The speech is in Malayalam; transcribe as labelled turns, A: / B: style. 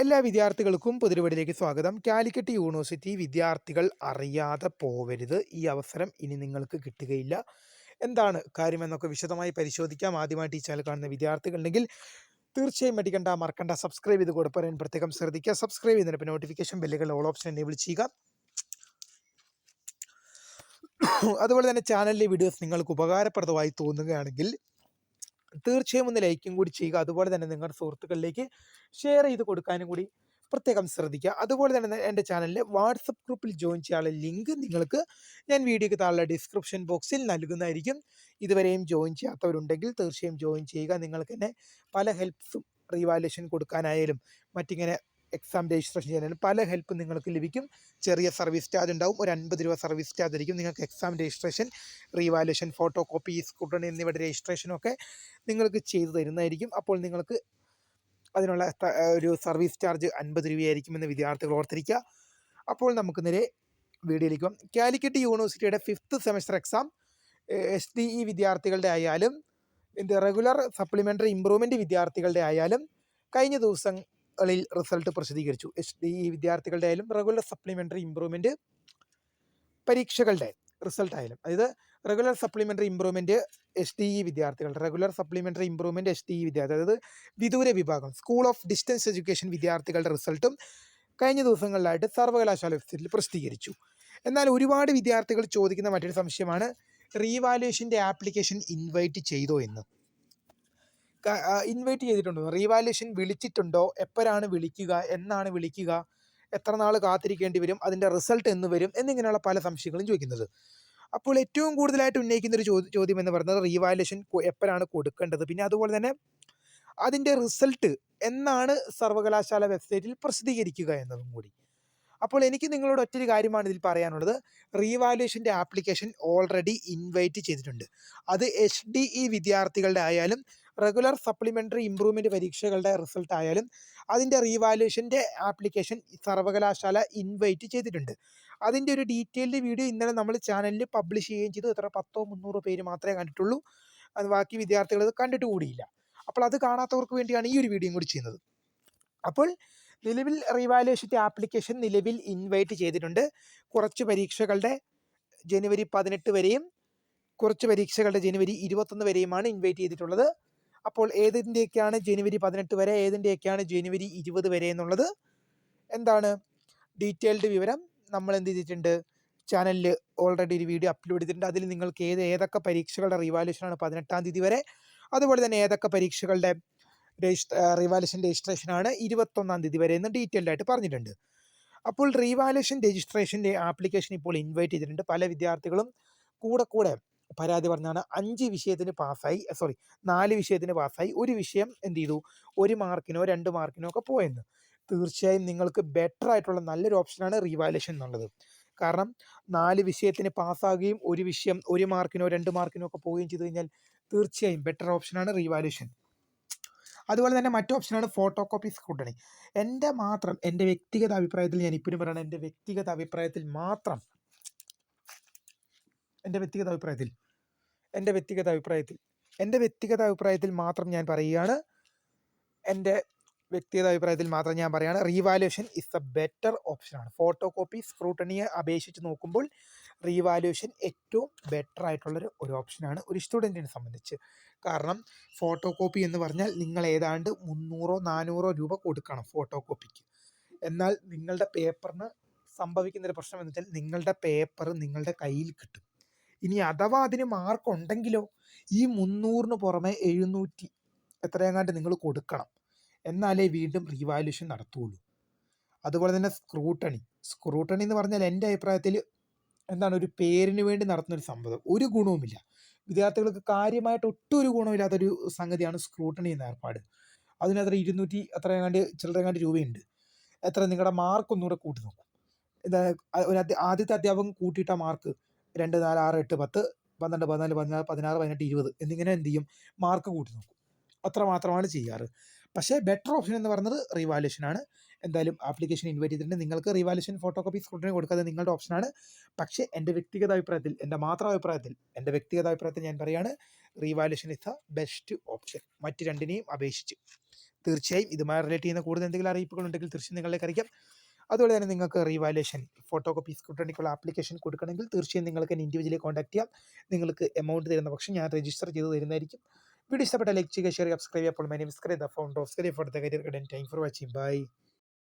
A: എല്ലാ വിദ്യാർത്ഥികൾക്കും പുതിരുവടിയിലേക്ക് സ്വാഗതം. കാലിക്കറ്റ് യൂണിവേഴ്സിറ്റി വിദ്യാർത്ഥികൾ അറിയാതെ പോവരുത്. ഈ അവസരം ഇനി നിങ്ങൾക്ക് കിട്ടുകയില്ല. എന്താണ് കാര്യമെന്നൊക്കെ വിശദമായി പരിശോധിക്കാം. ആദ്യമായിട്ട് ഈ ചാനൽ കാണുന്ന വിദ്യാർത്ഥികളുണ്ടെങ്കിൽ തീർച്ചയായും മടിക്കണ്ട മറക്കണ്ട. സബ്സ്ക്രൈബ് ചെയ്ത് കൂടെ പറയാൻ പ്രത്യേകം ശ്രദ്ധിക്കുക. സബ്സ്ക്രൈബ് ചെയ്യുന്നതിന് നോട്ടിഫിക്കേഷൻ ബെല്ലുകൾ ഓൾ ഓപ്ഷൻ എനേബിൾ ചെയ്യുക. അതുപോലെ തന്നെ ചാനലിലെ വീഡിയോസ് നിങ്ങൾക്ക് ഉപകാരപ്രദമായി തോന്നുകയാണെങ്കിൽ തീർച്ചയായും ഒന്ന് ലൈക്കും കൂടി ചെയ്യുക. അതുപോലെ തന്നെ നിങ്ങളുടെ സുഹൃത്തുക്കളിലേക്ക് ഷെയർ ചെയ്ത് കൊടുക്കാനും കൂടി പ്രത്യേകം ശ്രദ്ധിക്കുക. അതുപോലെ തന്നെ എന്റെ ചാനലിലെ വാട്സപ്പ് ഗ്രൂപ്പിൽ ജോയിൻ ചെയ്യാനുള്ള ലിങ്ക് നിങ്ങൾക്ക് ഞാൻ വീഡിയോയ്ക്ക് താഴെ ഡിസ്ക്രിപ്ഷൻ ബോക്സിൽ നൽകുന്നതായിരിക്കും. ഇതുവരെയും ജോയിൻ ചെയ്യാത്തവരുണ്ടെങ്കിൽ തീർച്ചയായും ജോയിൻ ചെയ്യുക. നിങ്ങൾക്ക് തന്നെ പല ഹെൽപ്സും റീവാലുവേഷൻ കൊടുക്കാനായാലും മറ്റിങ്ങനെ എക്സാം രജിസ്ട്രേഷൻ ചെയ്യാനായാലും പല ഹെൽപ്പ് നിങ്ങൾക്ക് ലഭിക്കും. ചെറിയ സർവീസ് ചാർജ് ഉണ്ടാവും. ഒരു അൻപത് രൂപ സർവീസ് ചാർജ് ആയിരിക്കും. നിങ്ങൾക്ക് exam registration revaluation photocopy scooter എന്നിവയുടെ രജിസ്ട്രേഷനൊക്കെ നിങ്ങൾക്ക് ചെയ്തു തരുന്നതായിരിക്കും. അപ്പോൾ നിങ്ങൾക്ക് അതിനുള്ള ഒരു സർവീസ് ചാർജ് അൻപത് രൂപയായിരിക്കുമെന്ന് വിദ്യാർത്ഥികൾ ഓർത്തിരിക്കുക. അപ്പോൾ നമുക്ക് നേരെ വീഡിയോയിലേക്ക് കാലിക്കറ്റ് യൂണിവേഴ്സിറ്റിയുടെ fifth semester exam S D E വിദ്യാർത്ഥികളുടെ ആയാലും ഇതിന്റെ റെഗുലർ സപ്ലിമെന്ററി ഇമ്പ്രൂവ്മെന്റ് വിദ്യാർത്ഥികളുടെ ആയാലും കഴിഞ്ഞ ദിവസങ്ങളിൽ റിസൾട്ട് പ്രസിദ്ധീകരിച്ചു. എസ് ഡി ഇ വിദ്യാർത്ഥികളുടെ ആയാലും റെഗുലർ സപ്ലിമെന്ററി ഇമ്പ്രൂവ്മെന്റ് പരീക്ഷകളുടെ റിസൾട്ട് ആയാലും. അതായത് regular supplementary improvement S D E വിദ്യാർത്ഥികൾ regular supplementary improvement S D E വിദ്യാർത്ഥി അതായത് വിദൂര വിഭാഗം സ്കൂൾ ഓഫ് ഡിസ്റ്റൻസ് എഡ്യൂക്കേഷൻ വിദ്യാർത്ഥികളുടെ റിസൾട്ടും കഴിഞ്ഞ ദിവസങ്ങളിലായിട്ട് സർവകലാശാല വെബ്സൈറ്റിൽ പ്രസിദ്ധീകരിച്ചു. എന്നാൽ ഒരുപാട് വിദ്യാർത്ഥികൾ ചോദിക്കുന്ന മറ്റൊരു സംശയമാണ് റീവാലുവേഷന്റെ ആപ്ലിക്കേഷൻ ഇൻവൈറ്റ് ചെയ്തോ എന്ന്? ഇൻവൈറ്റ് ചെയ്തിട്ടുണ്ടോ. റീവാലുവേഷൻ വിളിച്ചിട്ടുണ്ടോ? എപ്പോഴാണ് വിളിക്കുക? എന്നാണ് വിളിക്കുക? എത്ര നാൾ കാത്തിരിക്കേണ്ടി വരും? അതിന്റെ റിസൾട്ട് എന്ന് വരും? എന്നിങ്ങനെയുള്ള പല സംശയങ്ങളും ചോദിക്കുന്നത്. അപ്പോൾ ഏറ്റവും കൂടുതലായിട്ട് ഉന്നയിക്കുന്ന ഒരു ചോദ്യം എന്ന് പറയുന്നത് റീവാലുവേഷൻ എപ്പോഴാണ് കൊടുക്കേണ്ടത്? പിന്നെ അതുപോലെ തന്നെ അതിന്റെ റിസൾട്ട് എന്നാണ് സർവകലാശാല വെബ്സൈറ്റിൽ പ്രസിദ്ധീകരിക്കുക എന്നതും കൂടി. അപ്പോൾ എനിക്ക് നിങ്ങളോട് ഒറ്റൊരു കാര്യമാണ് ഇതിൽ പറയാനുള്ളത്. റീവാലുവേഷന്റെ ആപ്ലിക്കേഷൻ ഓൾറെഡി ഇൻവൈറ്റ് ചെയ്തിട്ടുണ്ട്. അത് എച്ച് ഡി ഇ വിദ്യാർത്ഥികളുടെ ആയാലും റെഗുലർ സപ്ലിമെന്ററി ഇമ്പ്രൂവ്മെന്റ് പരീക്ഷകളുടെ റിസൾട്ട് ആയാലും അതിന്റെ റീവാലുവേഷന്റെ ആപ്ലിക്കേഷൻ സർവകലാശാല ഇൻവൈറ്റ് ചെയ്തിട്ടുണ്ട്. അതിന്റെ ഒരു ഡീറ്റെയിൽഡ് വീഡിയോ ഇന്നലെ നമ്മൾ ചാനലിൽ പബ്ലിഷ് ചെയ്യുകയും ചെയ്തു. എത്ര? പത്തോ മുന്നൂറോ പേര് മാത്രമേ കണ്ടിട്ടുള്ളൂ. അത് ബാക്കി വിദ്യാർത്ഥികൾ അത് കണ്ടിട്ട് കൂടിയില്ല. അപ്പോൾ അത് കാണാത്തവർക്ക് വേണ്ടിയാണ് ഈ ഒരു വീഡിയോയും കൂടി ചെയ്യുന്നത്. അപ്പോൾ നിലവിൽ റീവാലുവേഷന്റെ ആപ്ലിക്കേഷൻ നിലവിൽ ഇൻവൈറ്റ് ചെയ്തിട്ടുണ്ട്. കുറച്ച് പരീക്ഷകളുടെ ജനുവരി പതിനെട്ട് വരെയും കുറച്ച് പരീക്ഷകളുടെ ജനുവരി ഇരുപത്തൊന്ന് വരെയുമാണ് ഇൻവൈറ്റ് ചെയ്തിട്ടുള്ളത്. അപ്പോൾ ഏതിന്റെയൊക്കെയാണ് ജനുവരി പതിനെട്ട് വരെ ഏതിന്റെയൊക്കെയാണ് ജനുവരി ഇരുപത് വരെ എന്നുള്ളത്? എന്താണ്? ഡീറ്റെയിൽഡ് വിവരം നമ്മൾ എന്ത് ചെയ്തിട്ടുണ്ട്? ചാനലിൽ ഓൾറെഡി ഒരു വീഡിയോ അപ്ലോഡ് ചെയ്തിട്ടുണ്ട്. അതിൽ നിങ്ങൾക്ക് ഏത് ഏതൊക്കെ പരീക്ഷകളുടെ റിവാലുവേഷനാണ് പതിനെട്ടാം തീയതി വരെ. അതുപോലെ തന്നെ ഏതൊക്കെ പരീക്ഷകളുടെ റിവാലുവേഷൻ രജിസ്ട്രേഷനാണ് ഇരുപത്തൊന്നാം തീയതി വരെ എന്ന് ഡീറ്റെയിൽഡ് ആയിട്ട് പറഞ്ഞിട്ടുണ്ട്. അപ്പോൾ റീവാലുവേഷൻ രജിസ്ട്രേഷന്റെ ആപ്ലിക്കേഷൻ ഇപ്പോൾ ഇൻവൈറ്റ് ചെയ്തിട്ടുണ്ട്. പല വിദ്യാർത്ഥികളും കൂടെ കൂടെ പരാതി പറഞ്ഞാണ് അഞ്ച് വിഷയത്തിന് പാസ്സായി സോറി നാല് വിഷയത്തിന് പാസ്സായി. ഒരു വിഷയം എന്ത് ചെയ്തു? ഒരു മാർക്കിനോ രണ്ട് മാർക്കിനോ ഒക്കെ പോയെന്ന്. തീർച്ചയായും നിങ്ങൾക്ക് ബെറ്റർ ആയിട്ടുള്ള നല്ലൊരു ഓപ്ഷനാണ് റീവാലേഷൻ എന്നുള്ളത്. കാരണം നാല് വിഷയത്തിന് പാസ്സാകുകയും ഒരു വിഷയം ഒരു മാർക്കിനോ രണ്ട് മാർക്കിനോ ഒക്കെ പോവുകയും ചെയ്തു കഴിഞ്ഞാൽ തീർച്ചയായും ബെറ്റർ ഓപ്ഷനാണ് റീവാലേഷൻ അതുപോലെ തന്നെ മറ്റു ഓപ്ഷനാണ് ഫോട്ടോ കോപ്പി സ്ക്രൂട്ടണി എന്റെ മാത്രം എന്റെ വ്യക്തിഗത അഭിപ്രായത്തിൽ ഞാൻ ഇപ്പോഴും പറയണം എന്റെ വ്യക്തിഗത അഭിപ്രായത്തിൽ മാത്രം എന്റെ വ്യക്തിഗത അഭിപ്രായത്തിൽ എന്റെ വ്യക്തിഗത അഭിപ്രായത്തിൽ എന്റെ വ്യക്തിഗത അഭിപ്രായത്തിൽ മാത്രം ഞാൻ പറയുകയാണ്. എന്റെ വ്യക്തിഗത അഭിപ്രായത്തിൽ മാത്രം ഞാൻ പറയുകയാണ്. റീവാലുവേഷൻ ഇസ് എ ബെറ്റർ ഓപ്ഷനാണ് ഫോട്ടോ കോപ്പി സ്ക്രൂട്ടണിയെ അപേക്ഷിച്ച് നോക്കുമ്പോൾ റീവാലുവേഷൻ ഏറ്റവും ബെറ്റർ ആയിട്ടുള്ളൊരു ഒരു ഓപ്ഷനാണ് ഒരു സ്റ്റുഡന്റിനെ സംബന്ധിച്ച്. കാരണം ഫോട്ടോ കോപ്പി എന്ന് പറഞ്ഞാൽ നിങ്ങൾ ഏതാണ്ട് മുന്നൂറോ നാനൂറോ രൂപ കൊടുക്കണം ഫോട്ടോ കോപ്പിക്ക് എന്നാൽ നിങ്ങളുടെ പേപ്പറിന് സംഭവിക്കുന്നൊരു പ്രശ്നം എന്ന് വെച്ചാൽ നിങ്ങളുടെ പേപ്പർ നിങ്ങളുടെ കയ്യിൽ കിട്ടും. ഇനി അഥവാ അതിന് മാർക്ക് ഉണ്ടെങ്കിലോ ഈ മുന്നൂറിന് പുറമെ എഴുന്നൂറ്റി എത്രയെങ്ങാണ്ട് നിങ്ങൾ കൊടുക്കണം. എന്നാലേ വീണ്ടും റീവാലുവേഷൻ നടത്തുള്ളൂ. അതുപോലെ തന്നെ സ്ക്രൂട്ടണി സ്ക്രൂട്ടണി എന്ന് പറഞ്ഞാൽ എന്റെ അഭിപ്രായത്തിൽ എന്താണ് ഒരു പേരിന് വേണ്ടി നടത്തുന്ന ഒരു സംഭവം. ഒരു ഗുണവുമില്ല. വിദ്യാർത്ഥികൾക്ക് കാര്യമായിട്ട് ഒട്ടും ഒരു ഗുണമില്ലാത്തൊരു സംഗതിയാണ് സ്ക്രൂട്ടണി എന്ന ഏർപ്പാട്. അതിനത്ര ഇരുന്നൂറ്റി അത്ര എങ്ങാണ്ട് ചിലരെങ്ങാണ്ട് രൂപയുണ്ട്. എത്ര നിങ്ങളുടെ മാർക്ക് ഒന്നുകൂടെ കൂട്ടി നോക്കും. ഒരു ആദ്യത്തെ അധ്യാപകം കൂട്ടിയിട്ട മാർക്ക് രണ്ട് നാല് ആറ് എട്ട് പത്ത് പന്ത്രണ്ട് പതിനാല് പതിനാറ് പതിനാറ് പതിനെട്ട് ഇരുപത് എന്നിങ്ങനെ എന്ത് ചെയ്യും? മാർക്ക് കൂട്ടി നോക്കും. അത്ര മാത്രമാണ് ചെയ്യാറ്. പക്ഷേ ബെറ്റർ ഓപ്ഷൻ എന്ന് പറയുന്നത് ആണ്. എന്തായാലും ആപ്ലിക്കേഷൻ ഇൻവൈറ്റ് ചെയ്തിട്ടുണ്ട്. നിങ്ങൾക്ക് റിവാലുവേഷൻ ഫോട്ടോ കോപ്പി സ്കൂട്ടറിന് കൊടുക്കാതെ നിങ്ങളുടെ ഓപ്ഷനാണ് പക്ഷേ എന്റെ വ്യക്തിഗത അഭിപ്രായത്തിൽ എന്റെ മാത്രം അഭിപ്രായത്തിൽ എന്റെ വ്യക്തിഗത അഭിപ്രായത്തിൽ ഞാൻ പറയുകയാണ് revaluation is the best option മറ്റ് രണ്ടിനെയും അപേക്ഷിച്ച്. തീർച്ചയായും ഇതുമായി റിലേറ്റ് ചെയ്യുന്ന കൂടുതൽ എന്തെങ്കിലും അറിയിപ്പുകൾ ഉണ്ടെങ്കിൽ തീർച്ചയായും നിങ്ങളിലേക്ക് അറിയിക്കാം. അതുപോലെ തന്നെ നിങ്ങൾക്ക് റീവാലുവേഷൻ ഫോട്ടോ കോപ്പി ആപ്ലിക്കേഷൻ കൊടുക്കണമെങ്കിൽ തീർച്ചയായും നിങ്ങൾക്ക് എന്നെ ഇൻഡിവിജ്വലി കോൺടാക്ട് ചെയ്യാം. നിങ്ങൾക്ക് എമൗണ്ട് തരുന്ന പക്ഷം ഞാൻ രജിസ്റ്റർ ചെയ്ത് തരുന്നതായിരിക്കും. വീഡിയോ ഇഷ്ടപ്പെട്ട ലൈക്ക് ചെയ്യുക ഷെയർ സബ്സ്ക്രൈബ് ചെയ്യുക. അപ്പോൾ my name is the founder of scary for the career guidance thank for watching bye